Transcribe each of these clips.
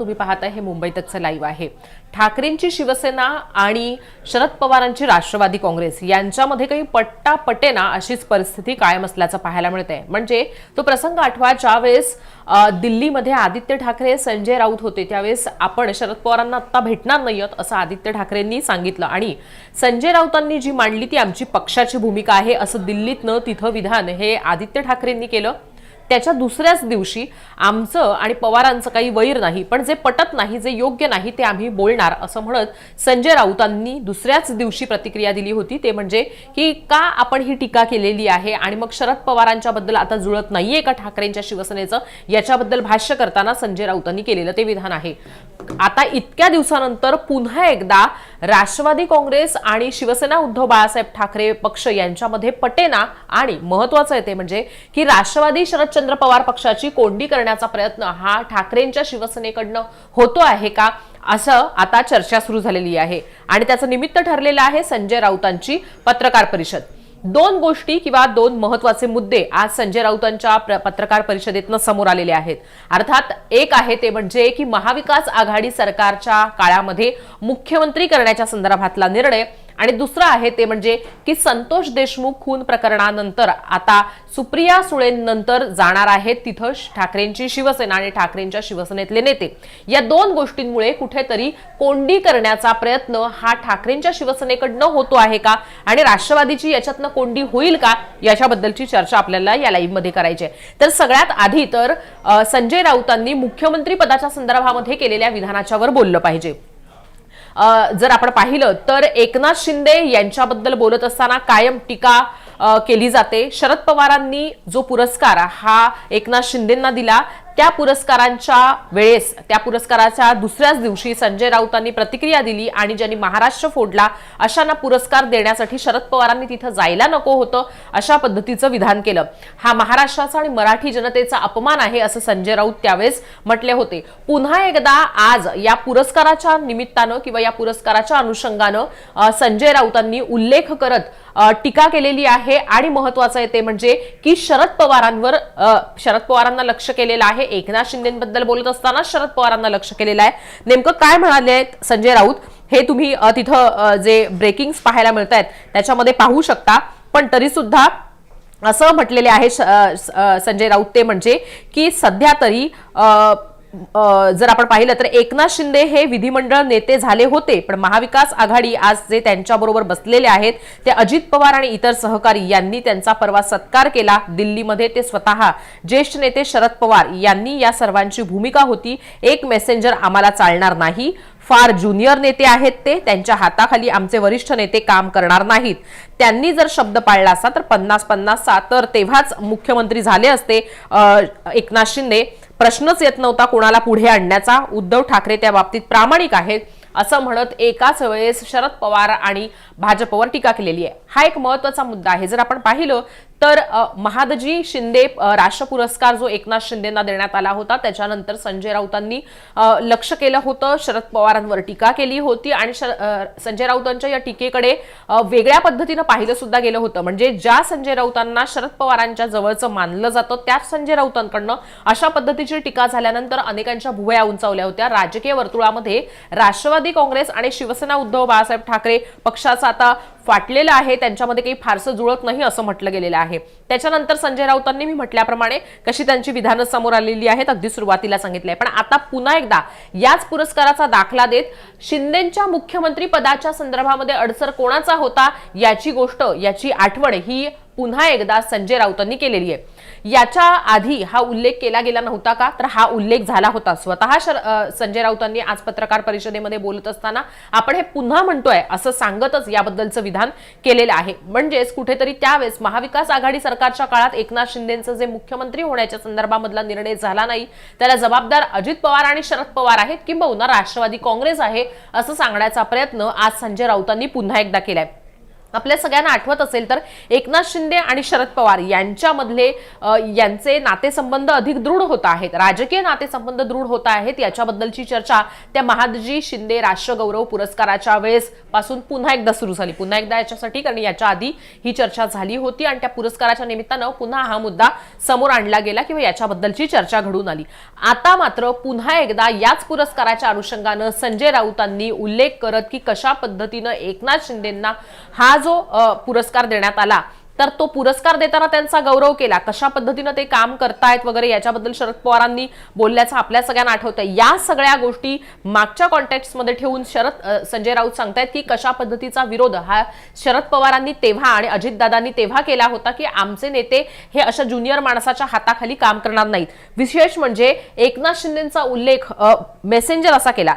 तुम्ही पाहता हे मुंबई तकचं लाईव्ह आहे. ठाकरेंची शिवसेना आणि शरद पवारांची राष्ट्रवादी काँग्रेस यांच्यामध्ये काही पट्टा पटेना अशीच परिस्थिती कायम असल्याचं पाहायला मिळते म्हणजे तो प्रसंग आठवा ज्यावेळेस दिल्लीमध्ये आदित्य ठाकरे संजय राऊत होते त्यावेळेस आपण शरद पवारांना आत्ता भेटणार नाही आहोत असं आदित्य ठाकरेंनी सांगितलं. आणि संजय राऊतांनी जी मांडली ती आमची पक्षाची भूमिका आहे असं दिल्लीतनं तिथं विधान हे आदित्य ठाकरेंनी केलं. त्याच्या दुसऱ्याच दिवशी आमचं आणि पवारांचं काही वैर नाही पण जे पटत नाही जे योग्य नाही ते आम्ही बोलणार असं म्हणत संजय राऊतांनी दुसऱ्याच दिवशी प्रतिक्रिया दिली होती. ते म्हणजे की का आपण ही टीका केलेली आहे आणि मग शरद पवारांच्या बद्दल आता जुळत नाहीये का ठाकरेंच्या शिवसेनेचं? याच्याबद्दल भाष्य करताना संजय राऊतांनी केलेलं ते विधान आहे. आता इतक्या दिवसानंतर पुन्हा एकदा राष्ट्रवादी काँग्रेस आणि शिवसेना उद्धव बाळासाहेब ठाकरे पक्ष यांच्यामध्ये पटेना आणि महत्वाचं आहे ते म्हणजे की राष्ट्रवादी शरद शरदचंद्र पवार पक्षाची कोंडी करण्याचा प्रयत्न हा ठाकरेंच्या शिवसेनेकडनं होतो आहे का? असं आता चर्चा सुरू झालेली आहे. आणि त्याचं निमित्त ठरलेलं आहे संजय राऊतांची पत्रकार परिषद. दोन गोष्टी किंवा दोन महत्त्वाचे मुद्दे आज संजय राऊतांच्या पत्रकार परिषदेतनं समोर आलेले आहेत. अर्थात एक आहे ते म्हणजे की महाविकास आघाडी सरकारच्या काळामध्ये मुख्यमंत्री करण्याच्या संदर्भातला निर्णय आणि दुसरं आहे ते म्हणजे की संतोष देशमुख खून प्रकरणानंतर आता सुप्रिया सुळेंनंतर जाणार आहेत तिथं श- ठाकरेंची शिवसेना आणि ठाकरेंच्या शिवसेनेतले नेते. या दोन गोष्टींमुळे कुठेतरी कोंडी करण्याचा प्रयत्न हा ठाकरेंच्या शिवसेनेकडनं होतो आहे का? आणि राष्ट्रवादीची याच्यातनं कोंडी होईल का? याच्याबद्दलची चर्चा आपल्याला या लाईव्हमध्ये करायची आहे. तर सगळ्यात आधी तर संजय राऊतांनी मुख्यमंत्री पदाच्या संदर्भामध्ये केलेल्या विधानाच्यावर बोललं पाहिजे. जर आपण पाहिलं तर एकनाथ शिंदे यांच्याबद्दल बोलत असताना कायम टीका केली जाते. शरद पवारांनी जो पुरस्कार हा एकनाथ शिंदेंना दिला त्या पुरस्कारांच्या वेळेस त्या पुरस्काराच्या दुसऱ्याच दिवशी संजय राऊतांनी प्रतिक्रिया दिली आणि ज्यांनी महाराष्ट्र फोडला अशांना पुरस्कार देण्यासाठी शरद पवारांनी तिथं जायला नको होतं अशा पद्धतीचं विधान केलं. हा महाराष्ट्राचा आणि मराठी जनतेचा अपमान आहे असं संजय राऊत त्यावेळेस म्हटले होते. पुन्हा एकदा आज या पुरस्काराच्या निमित्तानं किंवा या पुरस्काराच्या अनुषंगानं संजय राऊतांनी उल्लेख करत टीका केलेली आहे आणि महत्वाचं आहे ते म्हणजे की शरद पवारांवर शरद पवारांना लक्ष केलेलं आहे. एकनाथ शिंदेबद्दल बोलत असताना शरद पवारांना लक्ष केलेलं आहे. नेमकं काय म्हणाले आहेत संजय राऊत? हे तुम्ही तिथं जे ब्रेकिंग पाहायला मिळत आहेत त्याच्यामध्ये पाहू शकता. पण तरी सुद्धा असं म्हटलेले आहे श- संजय राऊत ते म्हणजे की सध्या तरी जर आपण पाहिलं तर एकनाथ शिंदे हे विधिमंडळ नेते झाले होते पण महाविकास आघाडी आज जे त्यांच्याबरोबर बसलेले आहेत ते अजित पवार आणि इतर सहकारी यांनी त्यांचा परवा सत्कार केला. दिल्लीमध्ये ते स्वतः ज्येष्ठ नेते शरद पवार यांनी या सर्वांची भूमिका होती. एक मेसेंजर आम्हाला चालणार नाही. फार ज्युनियर नेते आहेत ते. त्यांच्या हाताखाली आमचे वरिष्ठ नेते काम करणार नाहीत. त्यांनी जर शब्द पाळला असता तर पन्नास पन्नासचा तर तेव्हाच मुख्यमंत्री झाले असते एकनाथ शिंदे. प्रश्नच येत नव्हता कोणाला पुढे आणण्याचा. उद्धव ठाकरे त्या बाबतीत प्रामाणिक आहेत असं म्हणत एकाच वेळेस शरद पवार आणि भाजपवर टीका केलेली आहे. हा एक महत्त्वाचा मुद्दा आहे. जर आपण पाहिलं तर महादजी शिंदे राष्ट्र पुरस्कार जो एकनाथ शिंदेना देण्यात आला होता त्याच्यानंतर संजय राऊतांनी लक्ष केलं होतं शरद पवारांवर टीका केली होती आणि शर- संजय राऊतांच्या या टीकेकडे वेगळ्या पद्धतीनं पाहिलं सुद्धा गेलं होतं. म्हणजे ज्या संजय राऊतांना शरद पवारांच्या जवळचं मानलं जातं त्याच संजय राऊतांकडनं अशा पद्धतीची टीका झाल्यानंतर अनेकांच्या भुवया उंचावल्या होत्या. राजकीय वर्तुळामध्ये राष्ट्रवादी काँग्रेस आणि शिवसेना उद्धव बाळासाहेब ठाकरे पक्षाचा आता फाटलेलं आहे त्यांच्यामध्ये काही फारसं जुळत नाही असं म्हटलं गेलेलं आहे. त्याच्यानंतर संजय राऊतांनी मी म्हटल्याप्रमाणे कशी त्यांची विधानं समोर आलेली आहेत अगदी सुरुवातीला सांगितलंय. पण आता पुन्हा एकदा याच पुरस्काराचा दाखला देत शिंदेच्या मुख्यमंत्री पदाच्या संदर्भामध्ये अडसर कोणाचा होता याची गोष्ट याची आठवण ही पुन्हा एकदा संजय राऊतांनी केलेली आहे. याच्या आधी हा उल्लेख केला गेला नव्हता का? तर हा उल्लेख झाला होता. स्वतः शर- संजय राऊतांनी आज पत्रकार परिषदेमध्ये बोलत असताना आपण हे पुन्हा म्हणतोय असं सांगतच याबद्दलचं विधान केलेलं आहे. म्हणजेच कुठेतरी त्यावेळेस महाविकास आघाडी सरकारच्या काळात एकनाथ शिंदेचं जे मुख्यमंत्री होण्याच्या संदर्भामधला निर्णय झाला नाही त्याला जबाबदार अजित पवार आणि शरद पवार आहेत किंबहुना राष्ट्रवादी काँग्रेस आहे असं सांगण्याचा प्रयत्न आज संजय राऊतांनी पुन्हा एकदा केलाय. आपल्या सगळ्यांना आठवत असेल तर एकनाथ शिंदे आणि शरद पवार यांच्यामधले यांचे नातेसंबंध अधिक दृढ होत आहेत. राजकीय नातेसंबंध दृढ होत आहेत. याच्याबद्दलची चर्चा त्या महादजी शिंदे राष्ट्रगौरव पुरस्काराच्या वेळेस पासून पुन्हा एकदा सुरू झाली. पुन्हा एकदा याच्यासाठी कारण याच्या आधी ही चर्चा झाली होती आणि त्या पुरस्काराच्या निमित्तानं पुन्हा हा मुद्दा समोर आणला गेला किंवा याच्याबद्दलची चर्चा घडून आली. आता मात्र पुन्हा एकदा याच पुरस्काराच्या अनुषंगानं संजय राऊतांनी उल्लेख करत की कशा पद्धतीनं एकनाथ शिंदेंना हा जो पुरस्कार देण्यात आला तर तो पुरस्कार देताना त्यांचा गौरव केला. कशा पद्धतीनं ते काम करतायत वगैरे याच्याबद्दल शरद पवारांनी बोलल्याचं आपल्या सगळ्यांना आठवतं या सगळ्या गोष्टी मागच्या कॉन्टॅक्टमध्ये ठेवून शरद संजय राऊत सांगतायत की कशा पद्धतीचा विरोध हा शरद पवारांनी तेव्हा आणि अजितदादांनी तेव्हा केला होता की आमचे नेते हे अशा ज्युनियर माणसाच्या हाताखाली काम करणार नाहीत. विशेष म्हणजे एकनाथ शिंदेचा उल्लेख मेसेंजर असा केला.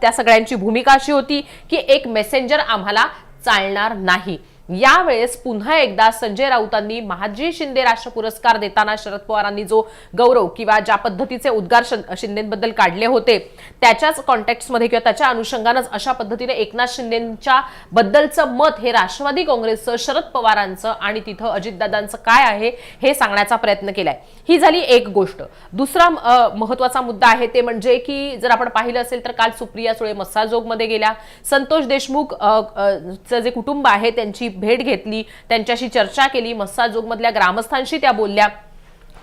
त्या सगळ्यांची भूमिका अशी होती की एक मेसेंजर आम्हाला चालणार नाही. यावेळेस पुन्हा एकदा संजय राऊतांनी महाजी शिंदे राष्ट्र पुरस्कार देताना शरद पवारांनी जो गौरव किंवा ज्या पद्धतीचे उद्गार शिंदेबद्दल काढले होते त्याच्याच कॉन्टॅक्टमध्ये किंवा त्याच्या अनुषंगानंच अशा पद्धतीने एकनाथ शिंदेच्या बद्दलचं मत हे राष्ट्रवादी काँग्रेसचं शरद पवारांचं आणि तिथं अजितदादांचं काय आहे हे सांगण्याचा प्रयत्न केलाय. ही झाली एक गोष्ट. दुसरा महत्त्वाचा मुद्दा आहे ते म्हणजे की जर आपण पाहिलं असेल तर काल सुप्रिया सुळे मस्साजोगमध्ये गेल्या. संतोष देशमुख चं जे कुटुंब आहे त्यांची भेट घेतली त्यांच्याशी चर्चा केली मस्साजोगमधल्या ग्रामस्थांशी त्या बोलल्या.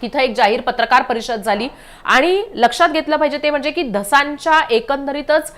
तिथं एक जाहीर पत्रकार परिषद झाली. आणि लक्षात घेतलं पाहिजे ते म्हणजे की धसांच्या एकंदरीतच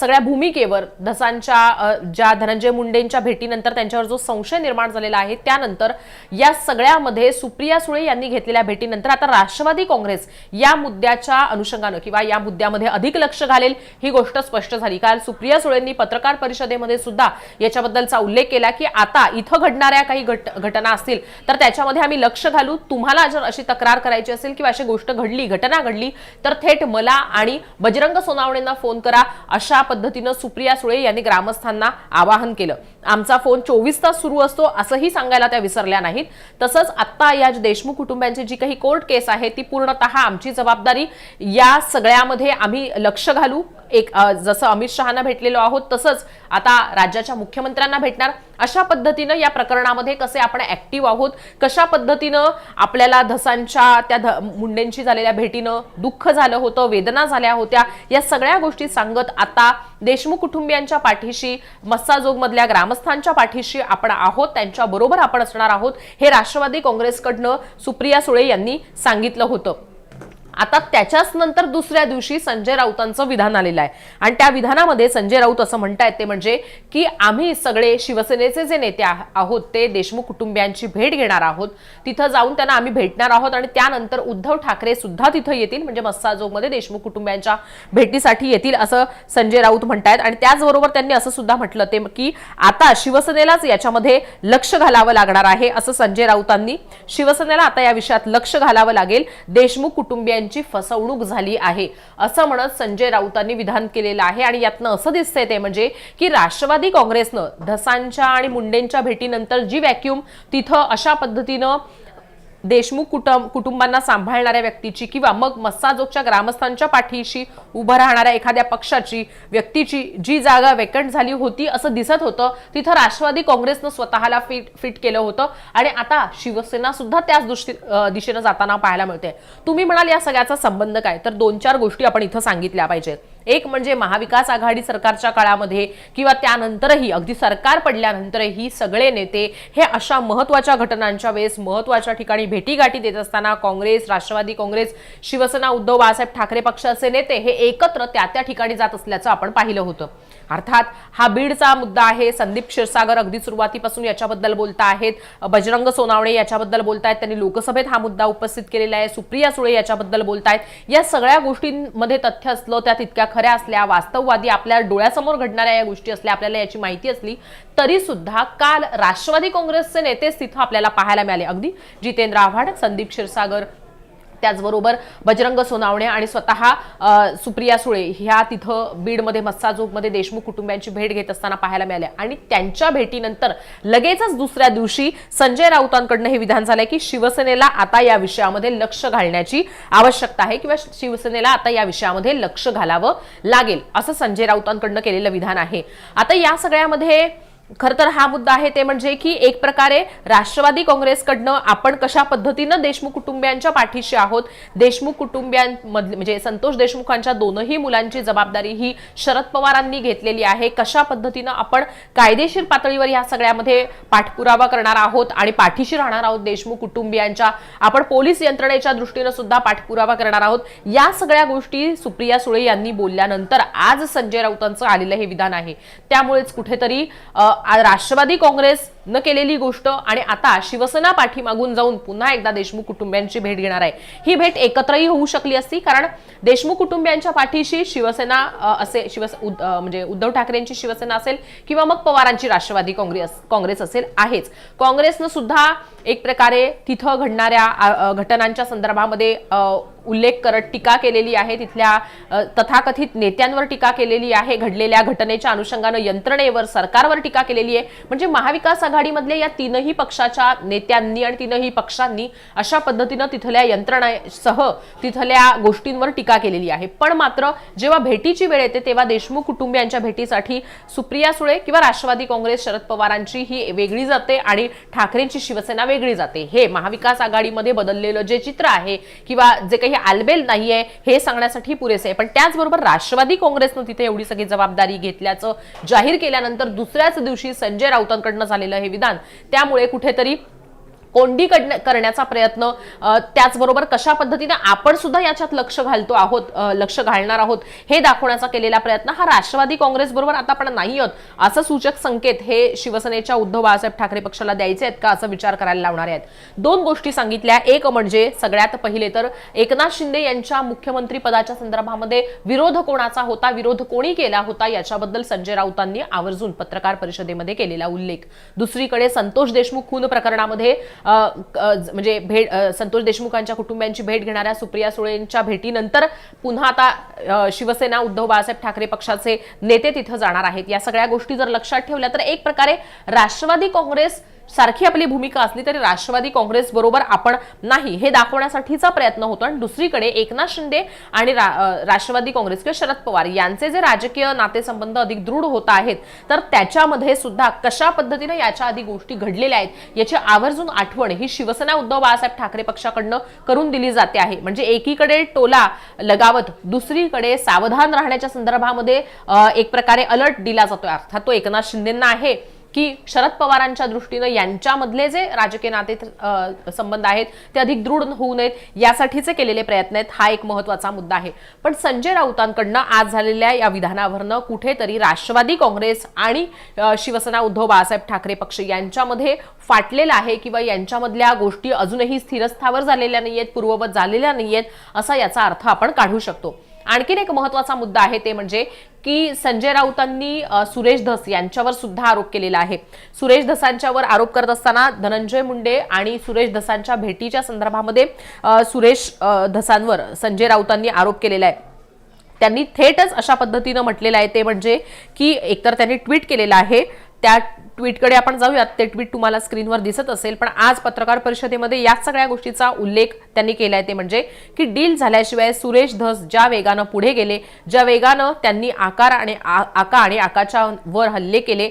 सगळ्या भूमिकेवर धसांच्या ज्या धनंजय मुंडेंच्या भेटीनंतर त्यांच्यावर जो संशय निर्माण झालेला आहे त्यानंतर या सगळ्यामध्ये सुप्रिया सुळे यांनी घेतलेल्या भेटीनंतर आता राष्ट्रवादी काँग्रेस या मुद्द्याच्या अनुषंगानं किंवा या मुद्द्यामध्ये अधिक लक्ष घालेल ही गोष्ट स्पष्ट झाली. काल सुप्रिया सुळेंनी पत्रकार परिषदेमध्ये सुद्धा याच्याबद्दलचा उल्लेख केला की आता इथं घडणाऱ्या काही घट घटना असतील तर त्याच्यामध्ये आम्ही लक्ष घालू. तुम्हाला जर अशी तक्रार करायची असेल किंवा अशी गोष्ट घडली घटना घडली तर थेट मला आणि बजरंग सोनावणेंना फोन करा अशा पद्धतीनं सुप्रिया सुळे यांनी ग्रामस्थांना आवाहन केलं. आमचा फोन चोवीस तास सुरू असतो असंही सांगायला त्या विसरल्या नाहीत. तसंच आत्ता या देशमुख कुटुंबियांची जी काही कोर्ट केस आहे ती पूर्णतः आमची जबाबदारी या सगळ्यामध्ये आम्ही लक्ष घालू. एक जसं अमित शहाना भेटलेलो आहोत तसंच आता राज्याच्या मुख्यमंत्र्यांना भेटणार. अशा पद्धतीनं या प्रकरणामध्ये कसे आपण ऍक्टिव्ह आहोत कशा पद्धतीनं आपल्याला धसांच्या त्या ध- मुंडेंशी झालेल्या भेटीनं दुःख झालं होतं वेदना झाल्या होत्या या सगळ्या गोष्टी सांगत आता देशमुख कुटुंबियांच्या पाठीशी मस्साजोगमधल्या ग्राम ग्रामस्थांच्या पाठीशी आपण आहोत त्यांच्या बरोबर आपण असणार आहोत हे राष्ट्रवादी काँग्रेसकडनं सुप्रिया सुळे यांनी सांगितलं होतं. आता त्याच्याच नंतर दुसऱ्या दिवशी संजय राऊतांचं विधान आलेलं आहे. आणि त्या विधानामध्ये संजय राऊत असं म्हणतायत ते म्हणजे की आम्ही सगळे शिवसेनेचे जे नेते आहोत ते देशमुख कुटुंबियांची भेट घेणार आहोत. तिथं जाऊन त्यांना आम्ही भेटणार आहोत आणि त्यानंतर उद्धव ठाकरे सुद्धा तिथं येतील म्हणजे मस्साजोगमध्ये देशमुख कुटुंबियांच्या भेटीसाठी येतील असं संजय राऊत म्हणतायत. आणि त्याचबरोबर त्यांनी असं सुद्धा म्हटलं ते की आता शिवसेनेलाच याच्यामध्ये लक्ष घालावं लागणार आहे असं संजय राऊतांनी. शिवसेनेला आता या विषयात लक्ष घालावं लागेल. देशमुख कुटुंबियांची फसवणूक झाली आहे. असं म्हणत संजय राऊतांनी विधान केलेलं आहे आणि यातनं असं दिसतंय ते म्हणजे की राष्ट्रवादी काँग्रेसनं धसांच्या आणि मुंडेंच्या भेटीनंतर जी व्हॅक्यूम तिथं अशा पद्धतीनं देशमुख कुटुंब कुटुंबांना सांभाळणाऱ्या व्यक्तीची किंवा मग मस्साजोगच्या ग्रामस्थांच्या पाठीशी उभं राहणाऱ्या एखाद्या पक्षाची व्यक्तीची जी जागा वेकंट झाली होती असं दिसत होतं तिथं राष्ट्रवादी काँग्रेसनं स्वतःला फिट फिट केलं होतं. आणि आता शिवसेना सुद्धा त्याच दृष्टी दिशेनं जाताना पाहायला मिळते तुम्ही म्हणाल या सगळ्याचा संबंध काय? तर दोन चार गोष्टी आपण इथं सांगितल्या पाहिजेत. एक म्हणजे महाविकास आघाडी सरकारच्या काळामध्ये किंवा त्यानंतरही अगदी सरकार पडल्यानंतरही सगळे नेते हे अशा महत्त्वाच्या घटनांच्या वेळेस महत्त्वाच्या ठिकाणी भेटीगाठी देत असताना काँग्रेस राष्ट्रवादी काँग्रेस शिवसेना उद्धव बाळासाहेब ठाकरे पक्षाचे नेते हे एकत्र त्या त्या ठिकाणी जात असल्याचं आपण पाहिलं होतं. अर्थात हा बीडचा मुद्दा आहे संदीप क्षीरसागर अगदी सुरुवातीपासून याच्याबद्दल बोलता आहेत बजरंग सोनावणे याच्याबद्दल बोलतायत त्यांनी लोकसभेत हा मुद्दा उपस्थित केलेला आहे सुप्रिया सुळे याच्याबद्दल बोलतायत. या सगळ्या गोष्टींमध्ये तथ्य असलं त्या तितक्या खऱ्या असल्या वास्तववादी आपल्या डोळ्यासमोर घडणाऱ्या या गोष्टी असल्या आपल्याला याची माहिती असली तरी सुद्धा काल राष्ट्रवादी काँग्रेसचे नेतेच तिथं आपल्याला पाहायला मिळाले. अगदी जितेंद्र आव्हाड संदीप क्षीरसागर त्याचबरोबर बजरंग सोनावणे आणि स्वतः सुप्रिया सुळे ह्या तिथं बीडमध्ये मस्साजोगमध्ये देशमुख कुटुंबियांची भेट घेत असताना पाहायला मिळाल्या आणि त्यांच्या भेटीनंतर लगेचच दुसऱ्या दिवशी संजय राऊतांकडनं हे विधान झालंय की शिवसेनेला आता या विषयामध्ये लक्ष घालण्याची आवश्यकता आहे किंवा शिवसेनेला आता या विषयामध्ये लक्ष घालावं लागेल असं संजय राऊतांकडनं केलेलं विधान आहे. आता या सगळ्यामध्ये खर तर हा मुद्दा आहे ते म्हणजे की एक प्रकारे राष्ट्रवादी काँग्रेसकडनं आपण कशा पद्धतीनं देशमुख कुटुंबियांच्या पाठीशी आहोत देशमुख कुटुंबियांमधले म्हणजे संतोष देशमुखांच्या दोनही मुलांची जबाबदारी ही शरद पवारांनी घेतलेली आहे. कशा पद्धतीनं आपण कायदेशीर पातळीवर या सगळ्यामध्ये पाठपुरावा करणार आहोत आणि पाठीशी राहणार आहोत देशमुख कुटुंबियांच्या आपण पोलीस यंत्रणेच्या दृष्टीनं सुद्धा पाठपुरावा करणार आहोत. या सगळ्या गोष्टी सुप्रिया सुळे यांनी बोलल्यानंतर आज संजय राऊतांचं आलेलं हे विधान आहे. त्यामुळेच कुठेतरी राष्ट्रवादी काँग्रेस न केलेली गोष्ट आणि आता शिवसेना पाठीमागून जाऊन पुन्हा एकदा देशमुख कुटुंबियांची भेट घेणार आहे. ही भेट एकत्रही होऊ शकली असती कारण देशमुख कुटुंबियांच्या पाठीशी शिवसेना असे शिवस म्हणजे उद्धव ठाकरेंची शिवसेना असेल किंवा मग पवारांची राष्ट्रवादी काँग्रेस काँग्रेस असेल आहेच. काँग्रेसनं सुद्धा एक प्रकारे तिथं घडणाऱ्या घटनांच्या संदर्भामध्ये उल्लेख करत टीका केलेली आहे. तिथल्या तथाकथित नेत्यांवर टीका केलेली आहे. घडलेल्या घटनेच्या अनुषंगानं यंत्रणेवर सरकारवर टीका केलेली आहे. म्हणजे महाविकास आघाडीमधल्या या तीनही पक्षाच्या नेत्यांनी आणि तीनही पक्षांनी अशा पद्धतीनं तिथल्या यंत्रणेसह तिथल्या गोष्टींवर टीका केलेली आहे. पण मात्र जेव्हा भेटीची वेळ येते तेव्हा देशमुख कुटुंबियांच्या भेटीसाठी सुप्रिया सुळे किंवा राष्ट्रवादी काँग्रेस शरद पवारांची ही वेगळी जाते आणि ठाकरेंची शिवसेना वेगळी जाते. हे महाविकास आघाडीमध्ये बदललेलं जे चित्र आहे किंवा जे काही आलबेल नाहीये हे सांगण्यासाठी पुरेसे आहे. पण त्याचबरोबर राष्ट्रवादी काँग्रेसनं तिथे एवढी सगळी जबाबदारी घेतल्याचं जाहीर केल्यानंतर दुसऱ्याच दिवशी संजय राऊतांकडनं झालेलं हे विधान त्यामुळे कुठेतरी कोंडी करण्याचा प्रयत्न त्याचबरोबर कशा पद्धतीने आपण सुद्धा याच्यात लक्ष घालतो आहोत लक्ष घालणार आहोत हे दाखवण्याचा केलेला प्रयत्न हा राष्ट्रवादी काँग्रेस बरोबर आता आपण नाही आहोत असं सूचक संकेत हे शिवसेनेच्या उद्धव बाळासाहेब ठाकरे पक्षाला द्यायचे आहेत का असा विचार करायला लावणारे आहेत? दोन गोष्टी सांगितल्या. एक म्हणजे सगळ्यात पहिले तर एकनाथ शिंदे यांच्या मुख्यमंत्री पदाच्या संदर्भामध्ये विरोध कोणाचा होता विरोध कोणी केला होता याच्याबद्दल संजय राऊतांनी आवर्जून पत्रकार परिषदेमध्ये केलेला उल्लेख. दुसरीकडे संतोष देशमुख खून प्रकरणामध्ये म्हणजे भेट संतोष देशमुखांच्या कुटुंबियांची भेट घेणाऱ्या सुप्रिया सुळेंच्या भेटीनंतर पुन्हा आता शिवसेना उद्धव बाळासाहेब ठाकरे पक्षाचे नेते तिथं जाणार आहेत. या सगळ्या गोष्टी जर लक्षात ठेवल्या तर एक प्रकारे राष्ट्रवादी काँग्रेस सारखी आपली भूमिका असली तरी राष्ट्रवादी काँग्रेस बरोबर आपण नाही हे दाखवण्यासाठीचा प्रयत्न होतो. आणि दुसरीकडे एकनाथ शिंदे आणि रा- राष्ट्रवादी काँग्रेस किंवा शरद पवार यांचे जे राजकीय नातेसंबंध अधिक दृढ होत आहेत तर त्याच्यामध्ये सुद्धा कशा पद्धतीने याच्या आधी गोष्टी घडलेल्या आहेत याची आवर्जून आठवण ही शिवसेना उद्धव बाळासाहेब ठाकरे पक्षाकडनं करून दिली जाते आहे. म्हणजे एकीकडे टोला लगावत दुसरीकडे सावधान राहण्याच्या संदर्भामध्ये एक प्रकारे अलर्ट दिला जातोय. अर्थात तो एकनाथ शिंदेना आहे. की शरद पवारांच्या दृष्टीनं यांच्यामधले जे राजकीय नाते संबंध आहेत ते अधिक दृढ होऊ नयेत यासाठीचे केलेले प्रयत्न आहेत हा एक महत्त्वाचा मुद्दा आहे. पण संजय राऊतांकडनं आज झालेल्या या विधानावरनं कुठेतरी राष्ट्रवादी काँग्रेस आणि शिवसेना उद्धव बाळासाहेब ठाकरे पक्ष यांच्यामध्ये फाटलेला आहे किंवा यांच्यामधल्या गोष्टी अजूनही स्थिरस्थावर झालेल्या नाहीयेत पूर्ववत झालेल्या नाहीयेत असा याचा अर्थ आपण काढू शकतो. आणखीन एक महत्त्वाचा मुद्दा आहे ते म्हणजे की संजय राऊतांनी सुरेश धस यांच्यावर सुद्धा आरोप केलेला आहे. सुरेश धसांच्यावर आरोप करत असताना धनंजय मुंडे आणि सुरेश धसांच्या भेटीच्या संदर्भामध्ये सुरेश धसांवर संजय राऊतांनी आरोप केलेला आहे. त्यांनी थेटच अशा पद्धतीनं म्हटलेलं आहे ते म्हणजे की एकतर त्यांनी ट्विट केलेलं आहे त्या ट्विटकडे आपण जाऊयात. ते ट्विट तुम्हाला स्क्रीनवर दिसत असेल पण आज पत्रकार परिषदेमध्ये याच सगळ्या गोष्टीचा उल्लेख त्यांनी केलाय. ते म्हणजे की डील झाल्याशिवाय सुरेश धस ज्या वेगानं पुढे गेले ज्या वेगानं त्यांनी आकार आणि आ- आका आणि आकाच्या वर हल्ले केले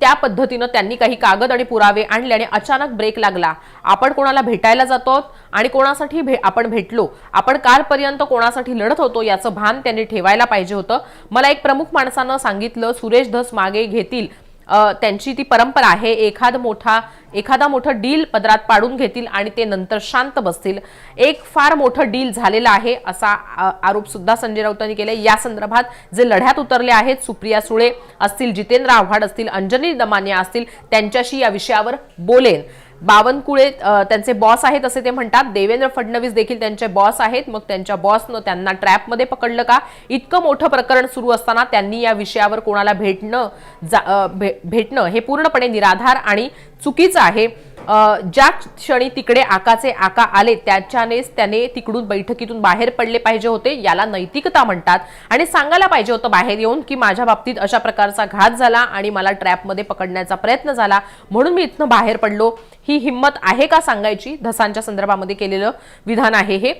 त्या पद्धतीनं त्यांनी काही कागद आणि पुरावे आणले आणि अचानक ब्रेक लागला. आपण कोणाला भेटायला जातो आणि कोणासाठी भे आपण भेटलो आपण कालपर्यंत कोणासाठी लढत होतो याचं भान त्यांनी ठेवायला पाहिजे होतं. मला एक प्रमुख माणसानं सांगितलं सुरेश धस मागे घेतील त्यांची ती परंपरा आहे एखाद मोठा एखादा मोठं डील पदरात पाडून घेतील आणि ते नंतर शांत बसतील. एक फार मोठं डील झालेलं आहे असा आ- आरोप सुद्धा संजय राऊतांनी केले या संदर्भात जे लढ्यात उतरले आहेत सुप्रिया सुळे असतील जितेंद्र आव्हाड असतील अंजनी दमानिया असतील त्यांच्याशी या विषयावर बोलेन. बावनकुळे त्यांचे बॉस आहेत असे ते म्हणतात. देवेंद्र फडणवीस देखील त्यांचे बॉस आहेत. मग त्यांच्या बॉसनं त्यांना ट्रॅपमध्ये पकडलं का? इतकं मोठं प्रकरण सुरू असताना त्यांनी या विषयावर कोणाला भेटणं जा- भे- भेटणं हे पूर्णपणे निराधार आणि चुकीचं आहे. ज्या क्षणी तिकडे आकाचे आका आले त्याच्यानेच त्याने तिकडून बैठकीतून बाहेर पडले पाहिजे होते याला नैतिकता म्हणतात. आणि सांगायला पाहिजे होतं बाहेर येऊन की माझ्या बाबतीत अशा प्रकारचा घात झाला आणि मला ट्रॅपमध्ये पकडण्याचा प्रयत्न झाला. म्हणून मी इथनं बाहेर पडलो. ही हिंमत आहे का सांगायची? धसांच्या संदर्भामध्ये केलेलं विधान आहे हे.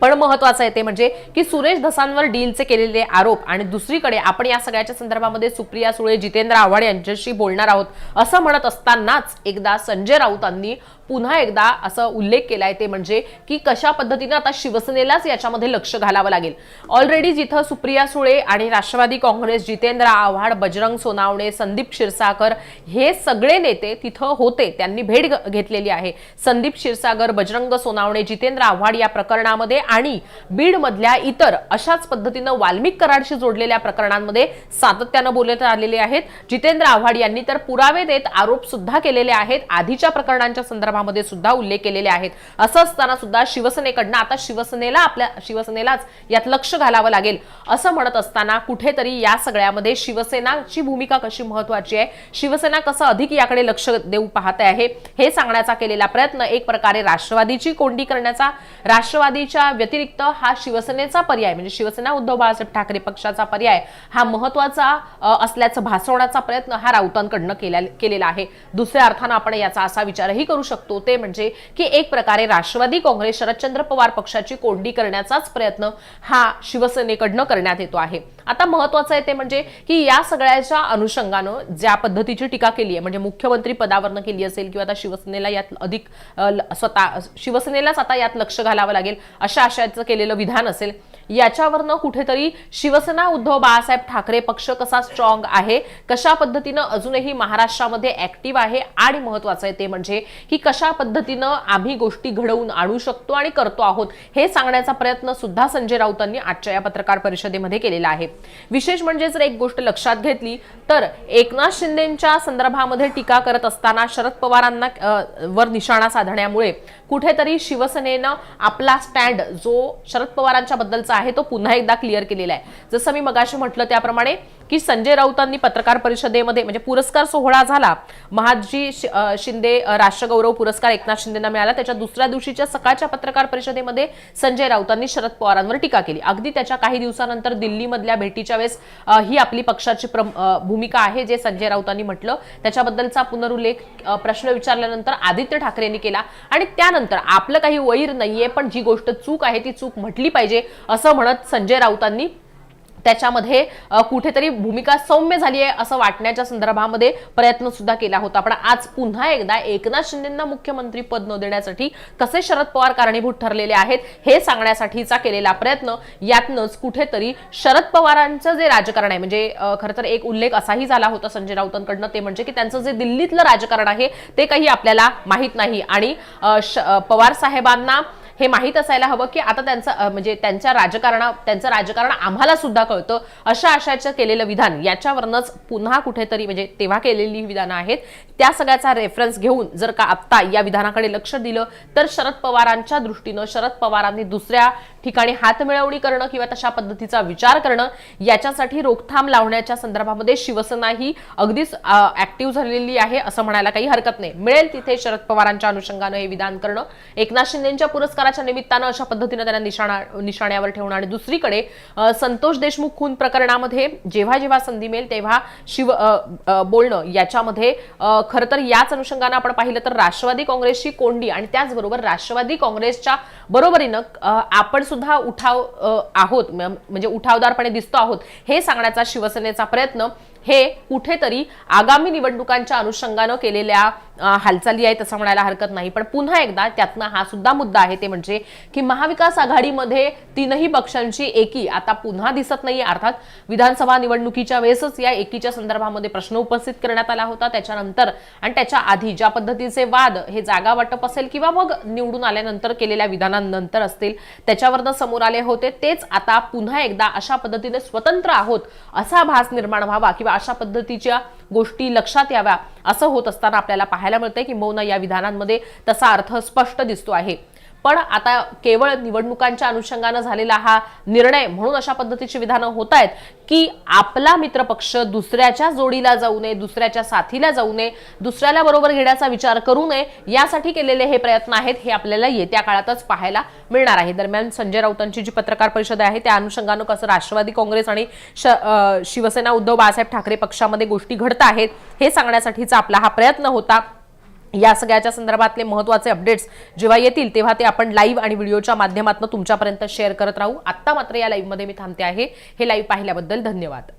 पण महत्वाचं आहे ते म्हणजे की सुरेश धसांवर डीलचे केलेले आरोप आणि दुसरीकडे आपण या सगळ्याच्या संदर्भामध्ये सुप्रिया सुळे जितेंद्र आव्हाड यांच्याशी बोलणार आहोत असं म्हणत असतानाच एकदा संजय राऊतांनी पुन्हा एकदा असं उल्लेख केलाय ते म्हणजे की कशा पद्धतीनं आता शिवसेनेलाच याच्यामध्ये लक्ष घालावं लागेल. ऑलरेडी जिथं सुप्रिया सुळे आणि राष्ट्रवादी काँग्रेस जितेंद्र आव्हाड बजरंग सोनावणे संदीप क्षीरसागर हे सगळे नेते तिथं होते त्यांनी भेट घ- घेतलेली आहे. संदीप क्षीरसागर बजरंग सोनावणे जितेंद्र आव्हाड या प्रकरणामध्ये आणि बीड मधल्या इतर अशाच पद्धतीनं वाल्मिक कराडशी जोडलेल्या प्रकरणांमध्ये सातत्यानं बोलत आलेले आहेत. जितेंद्र आव्हाड यांनी तर पुरावे देत आरोप सुद्धा केलेले आहेत. आधीच्या प्रकरणांच्या संदर्भामध्ये सुद्धा उल्लेख केलेले आहेत. असं असताना सुद्धा शिवसेनेकडनं आता शिवसेनेला आपल्या शिवसेनेलाच यात लक्ष घालावं लागेल. असं म्हणत असताना कुठेतरी या सगळ्यामध्ये शिवसेनाची भूमिका कशी महत्वाची आहे? शिवसेना कसं अधिक याकडे लक्ष देऊ पाहते आहे? हे सांगण्याचा केलेला प्रयत्न एक प्रकारे राष्ट्रवादीची कोंडी करण्याचा राष्ट्रवादीच्या व्यतिरिक्त हा शिवसेनेचा पर्याय म्हणजे शिवसेना उद्धव बाळासाहेब ठाकरे पक्षाचा पर्याय हा महत्त्वाचा असल्याचं भासवण्याचा प्रयत्न हा राऊतांकडनं केल्या केलेला आहे. दुसऱ्या अर्थानं आपण याचा असा विचारही करू शकतो. ते म्हणजे की एक प्रकारे राष्ट्रवादी काँग्रेस शरदचंद्र पवार पक्षाची कोंडी करण्याचाच प्रयत्न हा शिवसेनेकडनं करण्यात येतो आहे. आता महत्वाचं आहे ते म्हणजे की या सगळ्याच्या अनुषंगानं ज्या पद्धतीची टीका केली आहे म्हणजे मुख्यमंत्री पदावरनं केली असेल किंवा आता शिवसेनेला यात अधिक स्वतः शिवसेनेलाच आता यात लक्ष घालावं लागेल अशा आशयाचं केलेलं विधान असेल याच्यावरनं कुठेतरी शिवसेना उद्धव बाळासाहेब ठाकरे पक्ष कसा स्ट्रॉंग आहे कशा पद्धतीनं अजूनही महाराष्ट्रामध्ये ऍक्टिव्ह आहे आणि महत्वाचं आहे ते म्हणजे की कशा पद्धतीनं आम्ही गोष्टी घडवून आणू शकतो आणि करतो आहोत हे सांगण्याचा प्रयत्न सुद्धा संजय राऊतांनी आजच्या या पत्रकार परिषदेमध्ये केलेला आहे. विशेष म्हणजे जर एक गोष्ट लक्षात घेतली तर एकनाथ शिंदेच्या संदर्भामध्ये टीका करत असताना शरद पवारांना वर निशाणा साधण्यामुळे कुठेतरी शिवसेनेनं आपला स्टँड जो शरद पवारांच्या बद्दलचा आहे तो पुन्हा एकदा क्लिअर केलेला आहे. जसं मी मगाशी म्हटलं त्याप्रमाणे की संजय राऊतांनी पत्रकार परिषदेमध्ये म्हणजे पुरस्कार सोहळा झाला महाजी शिंदे राष्ट्रगौरव पुरस्कार एकनाथ शिंदेना मिळाला त्याच्या दुसऱ्या दिवशीच्या सकाळच्या पत्रकार परिषदेमध्ये संजय राऊतांनी शरद पवारांवर टीका केली. अगदी त्याच्या काही दिवसानंतर दिल्लीमधल्या भेटीच्या वेळेस ही आपली पक्षाची भूमिका आहे जे संजय राऊतांनी म्हटलं. त्याच्याबद्दलचा पुनरुल्लेख प्रश्न विचारल्यानंतर आदित्य ठाकरेंनी केला. आणि त्यानंतर आपलं काही वैर नाहीये पण जी गोष्ट चूक आहे ती चूक म्हटली पाहिजे असं म्हणत संजय राऊतांनी. त्याच्यामध्ये कुठेतरी भूमिका सौम्य झाली आहे असं वाटण्याच्या संदर्भामध्ये प्रयत्न सुद्धा केला होता. पण आज पुन्हा एकदा एकनाथ शिंदेना मुख्यमंत्री पद न देण्यासाठी कसे शरद पवार कारणीभूत ठरलेले आहेत हे सांगण्यासाठीचा केलेला प्रयत्न यातनच कुठेतरी शरद पवारांचं जे राजकारण आहे म्हणजे खरं तर एक उल्लेख असाही झाला होता संजय राऊतांकडनं ते म्हणजे की त्यांचं जे दिल्लीतलं राजकारण आहे ते काही आपल्याला माहीत नाही. आणि श- पवार साहेबांना हे माहीत असायला हवं की आता त्यांचं म्हणजे त्यांच्या राजकारणा त्यांचं राजकारण आम्हाला सुद्धा कळतं. अशा आशाचं केलेलं विधान याच्यावरनच पुन्हा कुठेतरी म्हणजे तेव्हा केलेली विधानं आहेत त्या सगळ्याचा रेफरन्स घेऊन जर का आत्ता या विधानाकडे लक्ष दिलं तर शरद पवारांच्या दृष्टीनं शरद पवारांनी दुसऱ्या ठिकाणी हातमिळवणी करणं किंवा तशा पद्धतीचा विचार करणं याच्यासाठी रोखथाम लावण्याच्या संदर्भामध्ये शिवसेना ही अगदीच ऍक्टिव्ह झालेली आहे असं म्हणायला काही हरकत नाही. मिळेल तिथे शरद पवारांच्या अनुषंगानं हे विधान करणं. एकनाथ शिंदेच्या पुरस्काराच्या निमित्तानं अशा पद्धतीनं त्यांना निशाणा निशाण्यावर ठेवणं. आणि दुसरीकडे संतोष देशमुख खून प्रकरणामध्ये जेव्हा जेव्हा संधी मिळेल तेव्हा शिव बोलणं याच्यामध्ये खरं तर याच अनुषंगानं आपण पाहिलं तर राष्ट्रवादी काँग्रेसची कोंडी आणि त्याचबरोबर राष्ट्रवादी काँग्रेसच्या बरोबरीनं आपण सुद्धा उठाव आहोत. म्हणजे उठावदारपणे दिसतो आहोत. हे सांगण्याचा शिवसेनेचा प्रयत्न हे कुठेतरी आगामी निवडणुकांच्या अनुषंगानं केलेल्या हालचाली आहेत असं म्हणायला हरकत नाही. पण पुन्हा एकदा त्यातनं हा सुद्धा मुद्दा आहे ते म्हणजे की महाविकास आघाडीमध्ये तीनही पक्षांची एकी आता पुन्हा दिसत नाहीये. अर्थात विधानसभा निवडणुकीच्या वेळेसच या एकीच्या संदर्भामध्ये प्रश्न उपस्थित करण्यात आला होता. त्याच्यानंतर आणि त्याच्या आधी ज्या पद्धतीचे वाद हे जागा वाटप असेल किंवा मग निवडून आल्यानंतर केलेल्या विधानांनंतर असतील त्याच्यावरनं समोर आले होते. तेच आता पुन्हा एकदा अशा पद्धतीने स्वतंत्र आहोत असा भास निर्माण व्हावा किंवा अशा पद्धतीच्या गोष्टी लक्षात याव्या. असं होत असताना आपल्याला पाहायला मिळतंय किंबहुना या विधानांमध्ये तसा अर्थ स्पष्ट दिसतो आहे. पण आता केवळ निवडणुकांच्या अनुषंगानं झालेला हा निर्णय म्हणून अशा पद्धतीची विधानं होत आहेत की आपला मित्रपक्ष दुसऱ्याच्या जोडीला जाऊ नये दुसऱ्याच्या साथीला जाऊ नये दुसऱ्याला बरोबर घेण्याचा विचार करू नये यासाठी केलेले हे प्रयत्न आहेत हे आपल्याला येत्या काळातच पाहायला मिळणार आहे. दरम्यान संजय राऊतांची जी पत्रकार परिषद आहे त्या अनुषंगानं कसं राष्ट्रवादी काँग्रेस आणि श- शिवसेना उद्धव बाळासाहेब ठाकरे पक्षामध्ये गोष्टी घडत आहेत हे सांगण्यासाठीचा आपला हा प्रयत्न होता. या सगळ्याच्या संदर्भातले महत्त्वाचे अपडेट्स जेव्हा येतील तेव्हा ते आपण लाईव्ह आणि व्हिडिओच्या माध्यमातून तुमच्यापर्यंत शेअर करत राहू. आत्ता मात्र या लाईव्हमध्ये मी थांबते आहे. हे लाईव्ह पाहिल्याबद्दल धन्यवाद.